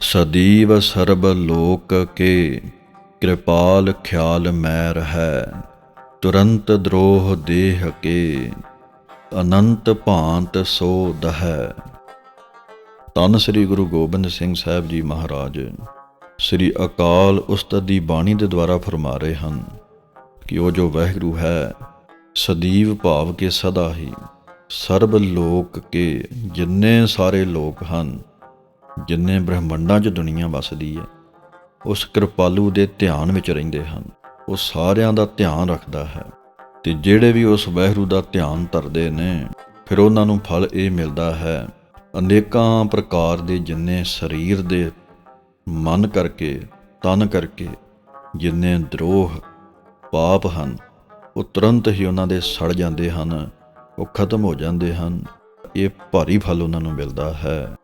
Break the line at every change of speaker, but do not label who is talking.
ਸਦੀਵ ਸਰਬ ਲੋਕ ਕੇ, ਕਿਰਪਾਲ ਖਿਆਲ ਮੈ ਰਹੈ, ਤੁਰੰਤ ਦਰੋਹ ਦੇਹ ਕੇ, ਅਨੰਤ ਭਾਂਤ ਸੋ ਦਹੈ। ਤਨ ਸ੍ਰੀ ਗੁਰੂ ਗੋਬਿੰਦ ਸਿੰਘ ਸਾਹਿਬ ਜੀ ਮਹਾਰਾਜ, ਸ੍ਰੀ ਅਕਾਲ ਉਸਤਤ ਦੀ ਬਾਣੀ ਦੇ ਦੁਆਰਾ ਫਰਮਾ ਰਹੇ ਹਨ ਕਿ ਉਹ ਜੋ ਵਹਿਗੁਰੂ ਹੈ, ਸਦੀਵ ਭਾਵ ਕੇ ਸਦਾ ਹੀ ਸਰਬ ਲੋਕ ਕੇ, ਜਿੰਨੇ ਸਾਰੇ ਲੋਕ ਹਨ ਜਿੰਨੇ ਬ੍ਰਹਿਮੰਡਾਂ 'ਚ ਦੁਨੀਆ ਵਸਦੀ ਹੈ, ਉਸ ਕਿਰਪਾਲੂ ਦੇ ਧਿਆਨ ਵਿੱਚ ਰਹਿੰਦੇ ਹਨ। ਉਹ ਸਾਰਿਆਂ ਦਾ ਧਿਆਨ ਰੱਖਦਾ ਹੈ ਤੇ ਜਿਹੜੇ ਵੀ ਉਸ ਵਹਿਰੂ ਦਾ ਧਿਆਨ ਧਰਦੇ ਨੇ, ਫਿਰ ਉਹਨਾਂ ਨੂੰ ਫਲ ਇਹ ਮਿਲਦਾ ਹੈ, ਅਨੇਕਾਂ ਪ੍ਰਕਾਰ ਦੇ ਜਿੰਨੇ ਸਰੀਰ ਦੇ ਮਨ ਕਰਕੇ, ਤਨ ਕਰਕੇ ਜਿੰਨੇ ਦਰੋਹ ਪਾਪ ਹਨ, ਉਹ ਤੁਰੰਤ ਹੀ ਉਹਨਾਂ ਦੇ ਸੜ ਜਾਂਦੇ ਹਨ, ਉਹ ਖਤਮ ਹੋ ਜਾਂਦੇ ਹਨ। ਇਹ ਭਾਰੀ ਫਲ ਉਹਨਾਂ ਨੂੰ ਮਿਲਦਾ ਹੈ।